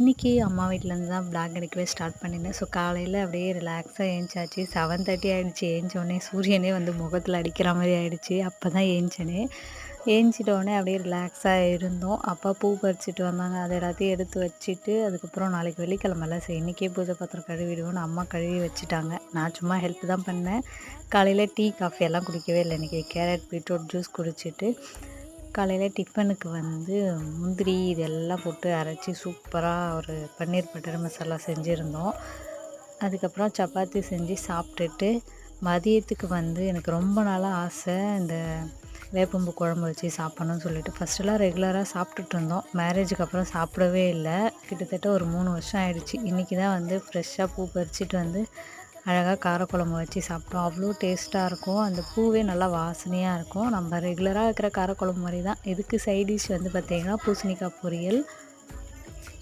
இன்றைக்கி அம்மா வீட்டிலேருந்து தான் பிளாக் எடுக்கவே ஸ்டார்ட் பண்ணினேன் ஸோ காலையில் அப்படியே ரிலாக்ஸாக ஏஞ்சாச்சு. செவன் தேர்ட்டி ஆகிடுச்சி ஏஞ்சோடனே சூரியனே வந்து முகத்தில் அடிக்கிற மாதிரி ஆகிடுச்சி அப்போ தான் ஏஞ்சனே. ஏஞ்சிட்டோடனே அப்படியே ரிலாக்ஸாக இருந்தோம். அப்பா பூ பறிச்சிட்டு வந்தாங்க. அதை எல்லாத்தையும் எடுத்து வச்சுட்டு அதுக்கப்புறம் நாளைக்கு வெள்ளிக்கிழமெல்லாம் சரி இன்றைக்கே பூஜை பாத்திரம் கழுவிடுவோன்னு அம்மா கழுவி வச்சுட்டாங்க. நான் சும்மா ஹெல்ப் தான் பண்ணேன். காலையில் டீ காஃபி எல்லாம் குடிக்கவே இல்லை. இன்றைக்கி கேரட் பீட்ரூட் ஜூஸ் குடிச்சிட்டு காலையில் டிஃபனுக்கு வந்து முந்திரி இதெல்லாம் போட்டு அரைச்சி சூப்பராக ஒரு பன்னீர் பட்டர் மசாலா செஞ்சுருந்தோம். அதுக்கப்புறம் சப்பாத்தி செஞ்சு சாப்பிட்டுட்டு மதியத்துக்கு வந்து எனக்கு ரொம்ப நாளாக ஆசை இந்த வேப்பம்பு குழம்பு வச்சு சாப்பிட்ணுன்னு சொல்லிட்டு. ஃபஸ்ட்டெல்லாம் ரெகுலராக சாப்பிட்டுட்டு இருந்தோம். மேரேஜுக்கு அப்புறம் சாப்பிடவே இல்லை. கிட்டத்தட்ட ஒரு மூணு வருஷம் ஆயிடுச்சு. இன்றைக்கி தான் வந்து ஃப்ரெஷ்ஷாக பூ பறிச்சிட்டு வந்து அழகாக காரக்குழம்பு வச்சு சாப்பிட்டோம். அவ்வளோ டேஸ்ட்டாக இருக்கும். அந்த பூவே நல்லா வாசனையாக இருக்கும். நம்ம ரெகுலராக வைக்கிற காரக்குழம்பு மாதிரி தான் இதுக்கு சைடிஷ் வந்து பார்த்திங்கன்னா பூசணிக்காய் பொரியல்